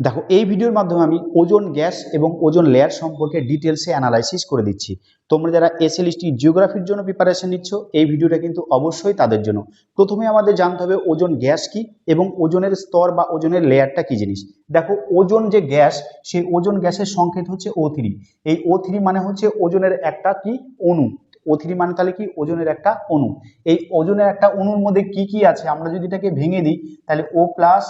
দেখো, এই ভিডিওর মাধ্যমে আমি ওজন গ্যাস এবং ওজন লেয়ার সম্পর্কে ডিটেলসে অ্যানালাইসিস করে দিচ্ছি। তোমরা যারা এসএলএসটি জিওগ্রাফির জন্য প্রিপারেশন নিচ্ছ, এই ভিডিওটা কিন্তু অবশ্যই তাদের জন্য। প্রথমে আমাদের জানতে হবে ওজন গ্যাস কি এবং ওজনের স্তর বা ওজনের লেয়ারটা কি জিনিস। দেখো, ওজন যে গ্যাস, সেই ওজন গ্যাসের সংকেত হচ্ছে ও থ্রি এই ও থ্রি মানে হচ্ছে ওজনের একটা কি? অণু। ও থ্রি মানে তাহলে কি? ওজনের একটা অণু। এই ওজনের একটা অণুর মধ্যে কি কি আছে? আমরা যদি এটাকে ভেঙে দিই, তাহলে ও প্লাস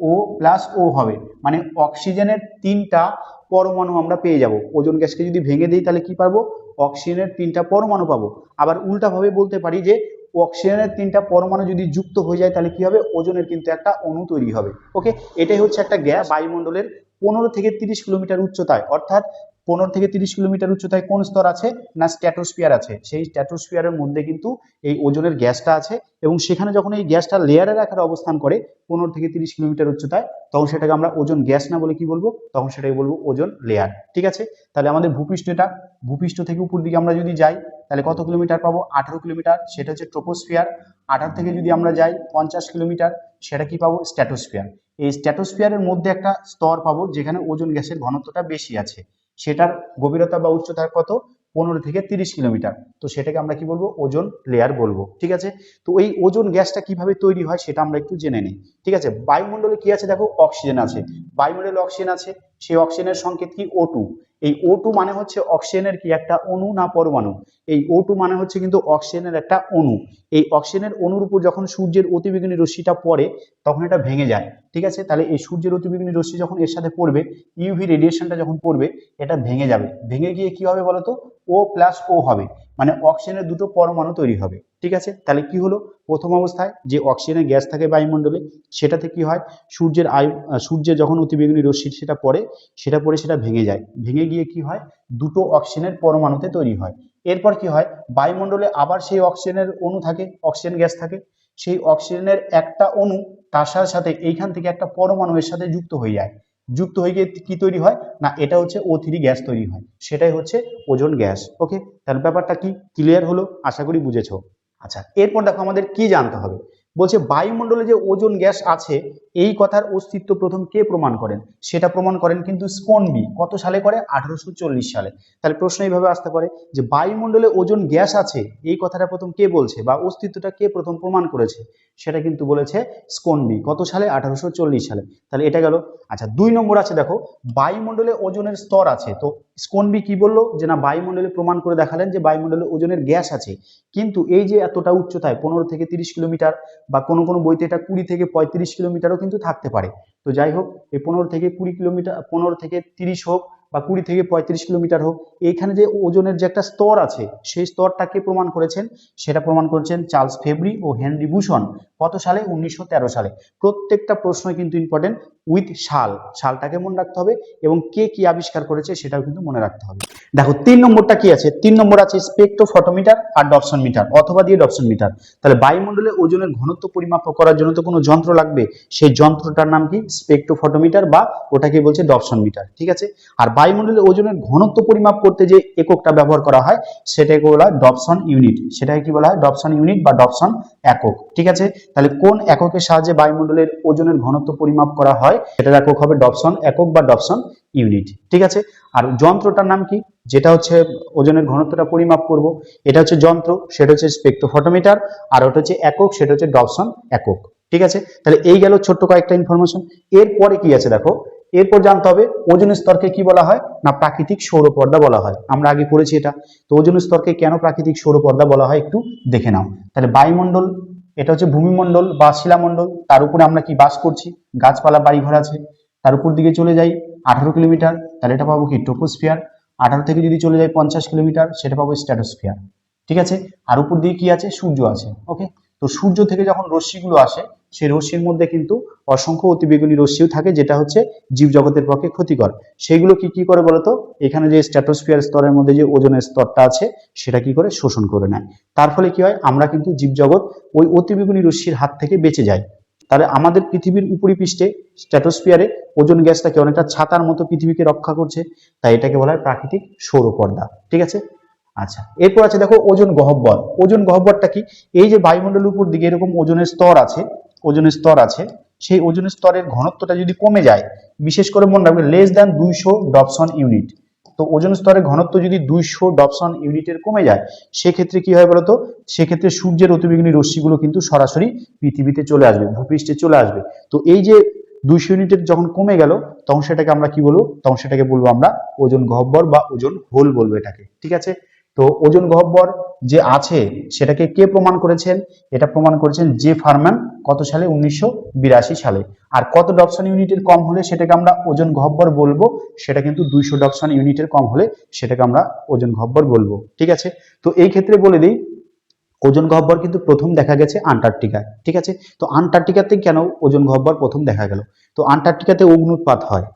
ও প্লাস ও হবে। মানে অক্সিজেনের তিনটা পরমাণু আমরা পেয়ে যাব। ওজন গ্যাসকে যদি ভেঙে দিই তাহলে কি পারব অক্সিজেনের তিনটা পরমাণু পাবো। আবার উল্টাভাবে বলতে পারি যে, অক্সিজেনের তিনটা পরমাণু যদি যুক্ত হয়ে যায় তাহলে কি হবে? ওজনের কিন্তু একটা অণু তৈরি হবে। ওকে এটাই হচ্ছে একটা গ্যাস বায়ুমণ্ডলের পনেরো থেকে তিরিশ কিলোমিটার উচ্চতায়। অর্থাৎ পনেরো থেকে তিরিশ কিলোমিটার উচ্চতায় কোন স্তর আছে? না স্ট্যাটোস্ফিয়ার আছে। সেই স্ট্যাটোস্ফিয়ারের মধ্যে কিন্তু এই ওজনের গ্যাসটা আছে এবং সেখানে যখন এই গ্যাসটা লেয়ারের আকারে অবস্থান করে পনেরো থেকে তিরিশ কিলোমিটার উচ্চতায়, তখন সেটাকে আমরা ওজন গ্যাস না বলে কি বলব? তখন সেটাকে বলব ওজন লেয়ার ঠিক আছে? তাহলে আমাদের ভূপৃষ্ঠটা, ভূপৃষ্ঠ থেকে উপর দিকে আমরা যদি যাই, তাহলে কত কিলোমিটার পাবো? আঠারো কিলোমিটার। সেটা হচ্ছে ট্রোপোস্ফিয়ার। আঠারো থেকে যদি আমরা যাই, পঞ্চাশ কিলোমিটার। সেটা কি পাবো? স্ট্যাটোস্ফিয়ার। এই স্ট্যাটোস্ফিয়ারের মধ্যে একটা স্তর পাবো, যেখানে ওজন গ্যাসের ঘনত্বটা বেশি আছে। সেটার গভীরতা বা উচ্চতা কত? পনেরো থেকে তিরিশ কিলোমিটার। তো সেটাকে আমরা কি বলব? ওজন লেয়ার বলব। ঠিক আছে? তো এই ওজন গ্যাসটা কীভাবে তৈরি হয় সেটা আমরা একটু জেনে নিই। ঠিক আছে? বায়ুমণ্ডলে কি আছে? দেখো, অক্সিজেন আছে। বায়ুমণ্ডলে অক্সিজেন আছে। সেই অক্সিজেনের সংকেত কি? ও টু এই ও টু মানে হচ্ছে অক্সিজেনের কি? একটা অণু না পরমাণু? এই ও টু মানে হচ্ছে কিন্তু অক্সিজেনের একটা অণু। এই অক্সিজেনের অণুর উপর যখন সূর্যের অতিবেগুনি রশ্মিটা পড়ে, তখন এটা ভেঙে যায়। ঠিক আছে? তাহলে এই সূর্যের অতিবেগুনি রশ্মি যখন এর সাথে পড়বে ইউভি রেডিয়েশনটা যখন পড়বে এটা ভেঙে যাবে। ভেঙে গিয়ে কি হবে বলতো? ও প্লাস ও হবে। মানে অক্সিজেনের দুটো পরমাণু তৈরি হবে। ঠিক আছে? তাহলে কি হলো? প্রথম অবস্থায় যে অক্সিজেনের গ্যাস থাকে বায়ুমণ্ডলে সেটাতে কি হয়? সূর্যের আয়ু আহ, সূর্যের যখন অতিবেগুনি রশ্মি সেটা পড়ে সেটা পড়ে সেটা ভেঙে যায়। ভেঙে গিয়ে কি হয়? দুটো অক্সিজেনের পরমাণুতে তৈরি হয়। এরপর কি হয়? বায়ুমণ্ডলে আবার সেই অক্সিজেনের অণু থাকে অক্সিজেন গ্যাস থাকে। সেই অক্সিজেনের একটা অণু তার সাথে এইখান থেকে একটা পরমাণু এর সাথে যুক্ত হয়ে যায়। যুক্ত হয়ে গিয়ে কি তৈরি হয়? না, এটা হচ্ছে ও থ্রি গ্যাস তৈরি হয়। সেটাই হচ্ছে ওজন গ্যাস। ওকে তার ব্যাপারটা কি? ক্লিয়ার হলো? আশা করি বুঝেছ। আচ্ছা এরপর দেখো আমাদের কি জানতে হবে? বলছে বায়ুমণ্ডলে যে ওজন গ্যাস আছে, এই কথার অস্তিত্ব প্রথম কে প্রমাণ করেন? সেটা প্রমাণ করেন কিন্তু স্কনবি। কত সালে করে? আঠারোশো চল্লিশ সালে। তাহলে প্রশ্ন এইভাবে আসতে পারে যে বায়ুমণ্ডলে ওজন গ্যাস আছে, এই কথাটা প্রথম কে বলছে বা অস্তিত্বটা কে প্রথম প্রমাণ করেছে? সেটা কিন্তু বলেছে স্কনবি। কত সালে? আঠারোশো চল্লিশ সালে। তাহলে এটা গেল। আচ্ছা দুই নম্বর আছে দেখো, বায়ুমণ্ডলে ওজনের স্তর আছে। তো স্কনবি কি বলল? যে না, বায়ুমণ্ডলে প্রমাণ করে দেখালেন যে বায়ুমণ্ডলে ওজনের গ্যাস আছে। কিন্তু এই যে এতটা উচ্চতায়, পনেরো থেকে তিরিশ কিলোমিটার বা কোনো কোনো বইতে এটা কুড়ি থেকে পঁয়ত্রিশ কিলোমিটারও কিন্তু থাকতে পারে। তো যাই হোক এই পনেরো থেকে কুড়ি কিলোমিটার, পনেরো থেকে তিরিশ হোক বা কুড়ি থেকে পঁয়ত্রিশ কিলোমিটার হোক, এইখানে যে ওজনের যে একটা স্তর আছে, সেই স্তরটাকে প্রমাণ করেছেন। সেটা প্রমাণ করেছেন চার্লস ফেব্রি ও হেনরি বুশন। কত সালে? উনিশশো তেরো সালে। প্রত্যেকটা প্রশ্ন কিন্তু ইম্পর্টেন্ট উইথ শাল শালটাকে মনে রাখতে হবে এবং কে কি আবিষ্কার করেছে সেটাও কিন্তু মনে রাখতে হবে। দেখো, তিন নম্বরটা কি আছে? তিন নম্বর আছে স্পেকট্রোফটোমিটার আর ডপসন মিটার অথবা দিয়ে ডপসন মিটার তাহলে বায়ুমণ্ডলে ওজনের ঘনত্ব পরিমাপ করার জন্য তো কোনো যন্ত্র লাগবে। সেই যন্ত্রটার নাম কি? স্পেকট্রোফটোমিটার বা ওটাকে বলছে ডপসন মিটার ঠিক আছে? আর বায়ুমণ্ডলে ওজনের ঘনত্ব পরিমাপ করতে যে এককটা ব্যবহার করা হয় সেটাকে বলা হয় ডপসন ইউনিট। সেটাকে কি বলা হয়? ডপসন ইউনিট বা ডপসন একক। ঠিক আছে? তাহলে কোন এককের সাহায্যে বায়ুমণ্ডলের ওজনের ঘনত্ব পরিমাপ করা হয়? সেটার একক হবে ডপসন একক বা ডপসন ইউনিট। ঠিক আছে? আর যন্ত্রটার নাম কি? যেটা হচ্ছে ওজনের ঘনত্বটা পরিমাপ করব। এটা হচ্ছে যন্ত্র, সেটা হচ্ছে স্পেকট্রোফটোমিটার, আর ওটা হচ্ছে একক, সেটা হচ্ছে ডপসন একক। ঠিক আছে? তাহলে এই গেল ছোট্ট কয়েকটা ইনফরমেশন এরপরে কি আছে দেখো? এরপর জানতে হবে ওজন স্তরকে কি বলা হয় না প্রাকৃতিক সৌরপর্দা বলা হয়। আমরা আগে করেছি এটা। তো ওজন স্তরকে কেন প্রাকৃতিক সৌরপর্দা বলা হয় একটু দেখে নাও। তাহলে বায়ুমণ্ডল, এটা হচ্ছে ভূমিমণ্ডল বা শিলামণ্ডল। তার উপরে আমরা কি বাস করছি? গাছপালা, বাড়িঘর আছে। তার উপর দিকে চলে যাই আঠারো কিলোমিটার, তাহলে এটা পাবো কি ট্রোপোস্ফিয়ার। আঠারো থেকে যদি চলে যাই পঞ্চাশ কিলোমিটার, সেটা পাবো স্ট্যাটোস্ফিয়ার ঠিক আছে? আর উপর দিকে কি আছে? সূর্য আছে। ওকে? তো সূর্য থেকে যখন রশ্মিগুলো আসে সেই রশ্মির মধ্যে কিন্তু অসংখ্য অতিবেগুনি রশ্মিও থাকে, যেটা হচ্ছে জীবজগতের পক্ষে ক্ষতিকর। সেগুলো কি কি করে বলতো? এখানে যে স্ট্র্যাটোস্ফিয়ার স্তরের মধ্যে যে ওজনের স্তরটা আছে, সেটা কি করে? শোষণ করে নেয়। তার ফলে কি হয়? আমরা কিন্তু জীবজগৎ ওই অতিবেগুনি রশ্মির হাত থেকে বেঁচে যাই। তাহলে আমাদের পৃথিবীর উপরিপৃষ্ঠে স্ট্র্যাটোস্ফিয়ারে ওজন গ্যাসটাকে অনেকটা ছাতার মতো পৃথিবীকে রক্ষা করছে, তাই এটাকে বলা হয় প্রাকৃতিক সৌরপর্দা। ঠিক আছে? আচ্ছা এরপর আছে দেখো ওজন গহ্বর ওজন গহব্বরটা কি? এই যে বায়ুমণ্ডলের উপর দিকে এরকম ওজনের স্তর আছে ওজনের স্তর আছে, সেই ওজন স্তরের ঘনত্বটা যদি কমে যায়, বিশেষ করে মনে রাখবে লেস দ্যান দুইশো ডপসন ইউনিট তো ওজন স্তরের ঘনত্ব যদি দুইশো ডপসন ইউনিটের কমে যায়, সেক্ষেত্রে কি হয় বলতো? সেক্ষেত্রে সূর্যের অতিবেগুনি রশ্মিগুলো কিন্তু সরাসরি পৃথিবীতে চলে আসবে, ভূপৃষ্ঠে চলে আসবে। তো এই যে দুইশো ইউনিটের যখন কমে গেল, তখন সেটাকে আমরা কি বলব? তখন সেটাকে বলব আমরা ওজন গহ্বর বা ওজন হোল বলব এটাকে, ঠিক আছে? তো ওজন গহ্বর যে আছে, সেটাকে কে প্রমাণ করেছেন? এটা প্রমাণ করেছেন জে ফারম্যান কত সালে? উনিশশো বিরাশি সালে। আর কত ডপসন ইউনিটের কম হলে সেটাকে আমরা ওজন গহ্বর বলব? সেটা কিন্তু দুইশো ডপসন ইউনিটের কম হলে সেটাকে আমরা ওজন গহ্বর বলব। ঠিক আছে? তো এই ক্ষেত্রে বলে দিই, ওজন গহ্বর কিন্তু প্রথম দেখা গেছে আন্টার্কটিকায়। ঠিক আছে? তো আন্টার্কটিকাতে কেন ওজন গহ্বর প্রথম দেখা গেল? তো আন্টার্কটিকাতে অগ্নুৎপাত হয়।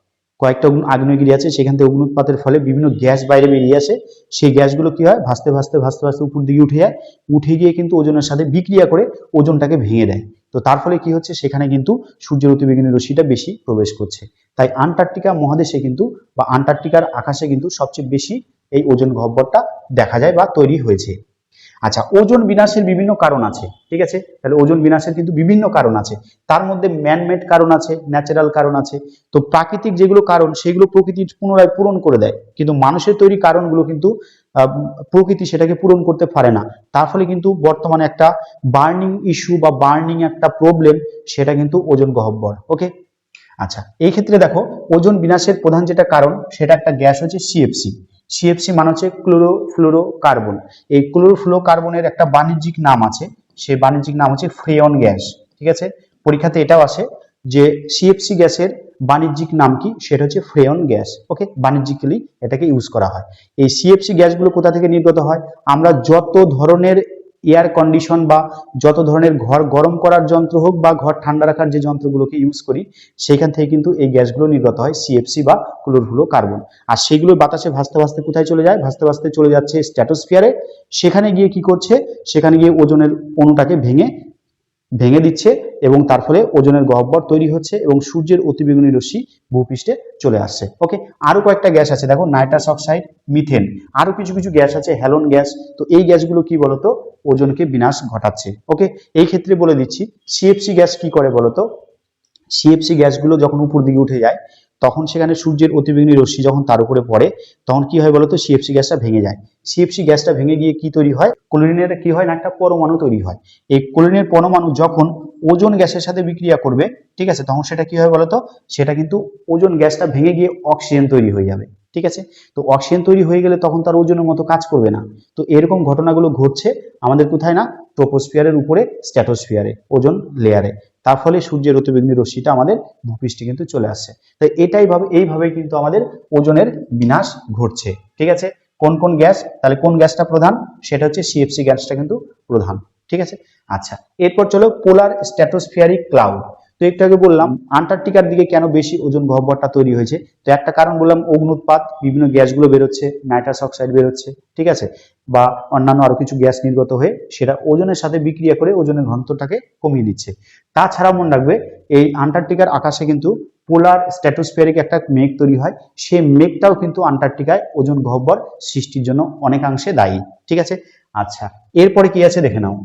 কয়েকটা আগ্নেয়গিরি আছে, সেখান থেকে অগ্নুৎপাতের ফলে বিভিন্ন গ্যাস বাইরে বেরিয়ে আসে। সেই গ্যাসগুলো কি হয়? ভাসতে ভাসতে ভাসতে ভাসতে উপর দিকে উঠে যায়। উঠে গিয়ে কিন্তু ওজনের সাথে বিক্রিয়া করে ওজনটাকে ভেঙে দেয়। তো তার ফলে কি হচ্ছে? সেখানে কিন্তু সূর্যের অতিবেগুনি রশ্মিটা বেশি প্রবেশ করছে। তাই আন্টার্কটিকা মহাদেশে কিন্তু বা আন্টার্কটিকার আকাশে কিন্তু সবচেয়ে বেশি এই ওজন গহ্বরটা দেখা যায় বা তৈরি হয়েছে। আচ্ছা ওজন বিনাশের বিভিন্ন কারণ আছে, ঠিক আছে? তাহলে ওজন বিনাশের কিন্তু বিভিন্ন কারণ আছে। তার মধ্যে ম্যানমেড কারণ আছে ন্যাচারাল কারণ আছে। তো প্রাকৃতিক যেগুলো কারণ, সেগুলো প্রকৃতির পুনরায় পূরণ করে দেয়। কিন্তু মানুষের তৈরি কারণগুলো কিন্তু প্রকৃতি সেটাকে পূরণ করতে পারে না। তার ফলে কিন্তু বর্তমানে একটা বার্নিং ইস্যু বা বার্নিং একটা প্রবলেম সেটা কিন্তু ওজন গহব্বর ওকে আচ্ছা এই ক্ষেত্রে দেখো, ওজন বিনাশের প্রধান যেটা কারণ, সেটা একটা গ্যাস হচ্ছে সিএফসি সিএফসি মানে হচ্ছে ক্লোরোফ্লোরো কার্বন এই ক্লোরোফ্লোরোকার্বনের একটা বাণিজ্যিক নাম আছে। সেই বাণিজ্যিক নাম হচ্ছে ফ্রেয়ন গ্যাস। ঠিক আছে? পরীক্ষাতে এটাও আসে যে সিএফসি গ্যাসের বাণিজ্যিক নাম কি? সেটা হচ্ছে ফ্রেয়ন গ্যাস। ওকে? বাণিজ্যিকলি এটাকে ইউজ করা হয়। এই সিএফসি গ্যাসগুলো কোথা থেকে নির্গত হয়? আমরা যত ধরনের এয়ার কন্ডিশন বা যত ধরনের ঘর গরম করার যন্ত্র হোক বা ঘর ঠান্ডা রাখার যে যন্ত্রগুলোকে ইউজ করি সেখান থেকে কিন্তু এই গ্যাসগুলো নির্গত হয় সিএফসি বা ক্লোরোফ্লোরো কার্বন আর সেগুলো বাতাসে ভাসতে ভাসতে কোথায় চলে যায়? ভাসতে ভাসতে চলে যাচ্ছে স্ট্র্যাটোস্ফিয়ারে সেখানে গিয়ে কি করছে? সেখানে গিয়ে ওজনের অণুটাকে ভেঙে ভেঙে দিচ্ছে। এবং তার ফলে ওজনের গহ্বর তৈরি হচ্ছে এবং সূর্যের অতিবেগুনি রশ্মি ভূপৃষ্ঠে চলে আসছে। ওকে আরও কয়েকটা গ্যাস আছে। দেখো, নাইট্রাস অক্সাইড, মিথেন, আরও কিছু কিছু গ্যাস আছে, হ্যালন গ্যাস। তো এই গ্যাসগুলো কি বলতো? ওজনকে বিনাশ ঘটাচ্ছে। ওকে এই ক্ষেত্রে বলে দিচ্ছি সিএফসি গ্যাস কি করে বলতো? সিএফসি গ্যাসগুলো যখন উপর দিকে উঠে যায় তখন সেখানে সূর্যের অতিবেগুনি রশ্মি যখন তার উপরে পড়ে, তখন কি হয় বলতো? সিএফসি গ্যাসটা ভেঙে যায়। সিএফসি গ্যাসটা ভেঙে গিয়ে কি তৈরি হয়? ক্লোরিনের কি হয়? না একটা পরমাণু তৈরি হয়। এই ক্লোরিনের পরমাণু যখন ওজন গ্যাসের সাথে বিক্রিয়া করবে, ঠিক আছে? তখন সেটা কি হয় বলতো? সেটা কিন্তু ওজন গ্যাসটা ভেঙে গিয়ে অক্সিজেন তৈরি হয়ে যাবে, ঠিক আছে? তো অক্সিজেন তৈরি হয়ে গেলে তখন তার ওজনের মতো কাজ করবে না। তো এরকম ঘটনাগুলো ঘটছে আমাদের কোথায় না? ট্রোপোস্ফিয়ারের উপরে স্ট্র্যাটোস্ফিয়ারে ওজন লেয়ারে তার ফলে সূর্যের অতিবেগুনি রশ্মিটা আমাদের ভূপৃষ্ঠে কিন্তু চলে আসছে। তাই এটাই ভাবে এইভাবে কিন্তু আমাদের ওজনের বিনাশ ঘটছে। ঠিক আছে? কোন কোন গ্যাস? তাহলে কোন গ্যাসটা প্রধান? সেটা হচ্ছে সিএফসি গ্যাসটা কিন্তু প্রধান। ঠিক আছে? আচ্ছা এরপর চলো পোলার স্ট্যাটোসফিয়ারিক ক্লাউড। তো একটু আগে বললাম, আন্টার্কটিকার দিকে কেন বেশি ওজন গহ্বরটা তৈরি হয়েছে? তো একটা কারণ বললাম, অগ্নুৎপাত, বিভিন্ন গ্যাসগুলো বেরোচ্ছে, নাইট্রাস অক্সাইড বেরোচ্ছে, ঠিক আছে? বা অন্যান্য আরও কিছু গ্যাস নির্গত হয়ে সেটা ওজনের সাথে বিক্রিয়া করে ওজনের ঘনত্বটাকে কমিয়ে দিচ্ছে। তাছাড়া মনে রাখবে, এই আন্টার্কটিকার আকাশে কিন্তু পোলার স্ট্র্যাটোস্ফিয়ারিক একটা মেঘ তৈরি হয় সেই মেঘটাও কিন্তু আন্টার্কটিকায় ওজন গহ্বর সৃষ্টির জন্য অনেকাংশে দায়ী, ঠিক আছে? আচ্ছা এরপরে কি আছে দেখে নাও।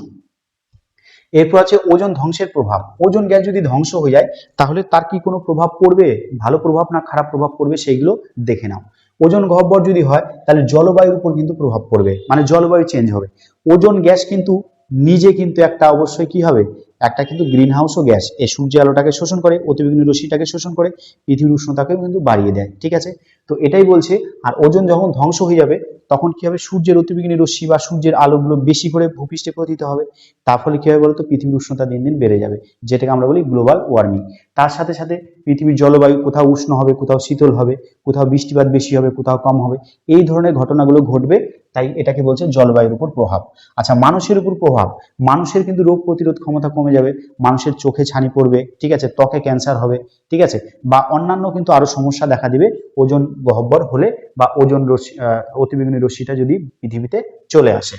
এরপর আছে ওজন ধ্বংসের প্রভাব। ওজন গ্যাস যদি ধ্বংস হয়ে যায়, তাহলে তার কি কোনো প্রভাব পড়বে? ভালো প্রভাব না খারাপ প্রভাব পড়বে সেইগুলো দেখে নাও। ওজন গহ্বর যদি হয়, তাহলে জলবায়ুর উপর কিন্তু প্রভাব পড়বে। মানে জলবায়ু চেঞ্জ হবে। ওজন গ্যাস কিন্তু নিজে কিন্তু একটা অবশ্যই কি হবে? একটা কিন্তু গ্রিন হাউসও গ্যাস। এই সূর্য আলোটাকে শোষণ করে অতিবেগুনি রশ্মিটাকে শোষণ করে, পৃথিবীর উষ্ণতাকেও কিন্তু বাড়িয়ে দেয়। ঠিক আছে? তো এটাই বলছে, আর ওজন যখন ধ্বংস হয়ে যাবে, তখন কি হবে? সূর্যের অতিবেগুনি রশ্মি বা সূর্যের আলোগুলো বেশি করে ভূপৃষ্ঠে পতিত হবে। তার ফলে কি হবে বলতো? পৃথিবীর উষ্ণতা দিন দিন বেড়ে যাবে, যেটাকে আমরা বলি গ্লোবাল ওয়ার্মিং। তার সাথে সাথে পৃথিবীর জলবায়ু কোথাও উষ্ণ হবে, কোথাও শীতল হবে, কোথাও বৃষ্টিপাত বেশি হবে, কোথাও কম হবে। এই ধরনের ঘটনাগুলো ঘটবে, তাই এটাকে বলছে জলবায়ুর উপর প্রভাব। আচ্ছা মানুষের উপর প্রভাব। মানুষের কিন্তু রোগ প্রতিরোধ ক্ষমতা কমে যাবে, মানুষের চোখে ছানি পড়বে, ঠিক আছে? ত্বকে ক্যান্সার হবে, ঠিক আছে? বা অন্যান্য কিন্তু আরও সমস্যা দেখা দিবে, ওজন গহ্বর হলে বা ওজন রশ্মি অতিবেগুনি রশ্মিটা যদি পৃথিবীতে চলে আসে।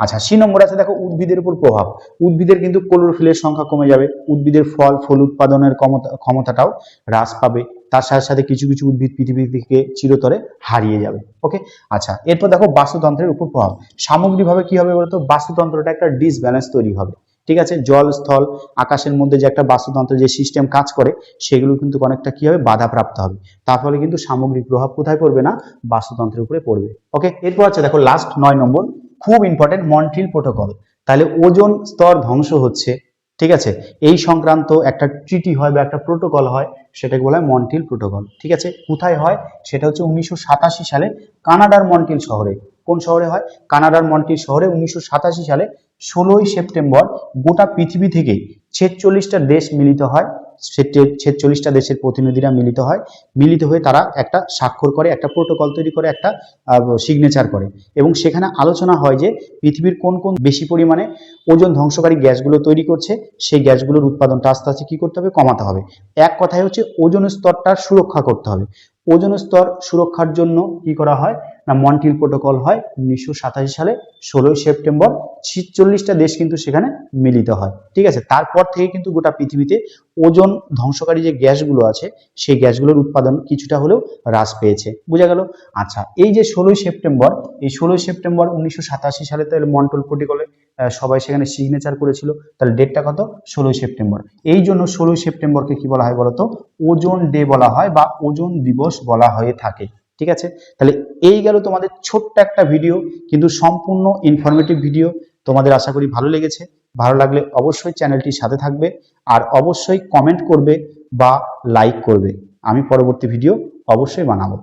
আচ্ছা সি নম্বর আছে দেখো উদ্ভিদের উপর প্রভাব। উদ্ভিদের কিন্তু ক্লোরোফিলের সংখ্যা কমে যাবে, উদ্ভিদের ফল, ফুল উৎপাদনের ক্ষমতা, ক্ষমতাটাও হ্রাস পাবে, তার সাথে সাথে কিছু কিছু উদ্ভিদ পৃথিবী থেকে চিরতরে হারিয়ে যাবে ওকে আচ্ছা এরপর দেখো বাস্তুতন্ত্রের উপর প্রভাব। সামগ্রিকভাবে কি হবে বলতো? বাস্তুতন্ত্রটা একটা ডিসব্যালেন্স তৈরি হবে। ঠিক আছে? জল, স্থল, আকাশের মধ্যে যে একটা বাস্তুতন্ত্র যে সিস্টেম কাজ করে, সেগুলো কিন্তু অনেকটা কি হবে? বাধাপ্রাপ্ত হবে। তার ফলে কিন্তু সামগ্রিক প্রভাব কোথায় পড়বে না? বাস্তুতন্ত্রের উপরে পড়বে। ওকে এরপর আছে দেখো লাস্ট নয় নম্বর, খুব ইম্পর্টেন্ট মন্টিল প্রোটোকল তাহলে ওজন স্তর ধ্বংস হচ্ছে। ঠিক আছে? এই সংক্রান্ত একটা ট্রিটি হয় বা একটা প্রোটোকল হয়, সেটাকে বলা হয় মন্টিল প্রোটোকল ঠিক আছে? কোথায় হয়? সেটা হচ্ছে উনিশশো সাতাশি সালে কানাডার মন্টিল শহরে। কোন শহরে হয়? কানাডার মন্টিল শহরে উনিশশো সাতাশি সালে ষোলোই সেপ্টেম্বর গোটা পৃথিবী থেকে ছেচল্লিশটা দেশ মিলিত হয়। ছেচল্লিশটা দেশের প্রতিনিধিরা মিলিত হয়। মিলিত হয়ে তারা একটা স্বাক্ষর করে, একটা প্রোটোকল তৈরি করে, একটা সিগনেচার করে। এবং সেখানে আলোচনা হয় যে পৃথিবীর কোন কোন বেশি পরিমাণে ওজন ধ্বংসকারী গ্যাসগুলো তৈরি করছে, সেই গ্যাসগুলোর উৎপাদনটা আস্তে আস্তে কী করতে হবে? কমাতে হবে। এক কথায় হচ্ছে ওজন স্তরটা সুরক্ষা করতে হবে। ওজন স্তর সুরক্ষার জন্য কি করা হয়? না মন্ট্রিল প্রোটোকল হয় উনিশশো সাতাশি সালে, ষোলোই সেপ্টেম্বর, ছিচল্লিশটা দেশ কিন্তু সেখানে মিলিত হয়। ঠিক আছে? তারপর থেকে কিন্তু গোটা পৃথিবীতে ওজন ধ্বংসকারী যে গ্যাসগুলো আছে, সেই গ্যাসগুলোর উৎপাদন কিছুটা হলেও হ্রাস পেয়েছে। বোঝা গেল? আচ্ছা এই যে ষোলোই সেপ্টেম্বর, এই ষোলোই সেপ্টেম্বর উনিশশো সাতাশি সালে তাহলে মন্ট্রল প্রোটোকলে সবাই সেখানে সিগনেচার করেছিল। তাহলে ডেটটা কত? ষোলোই সেপ্টেম্বর। এই জন্য ষোলোই সেপ্টেম্বরকে কি বলা হয় বলতো? ওজন ডে বলা হয় বা ওজন দিবস বলা হয়ে থাকে। ঠিক আছে? তাহলে এই গেল তোমাদের ছোট্ট একটা ভিডিও কিন্তু সম্পূর্ণ ইনফরমেটিভ ভিডিও তোমাদের আশা করি ভালো লেগেছে। ভালো লাগলে অবশ্যই চ্যানেলটির সাথে থাকবে আর অবশ্যই কমেন্ট করবে বা লাইক করবে। আমি পরবর্তী ভিডিও অবশ্যই বানাবো।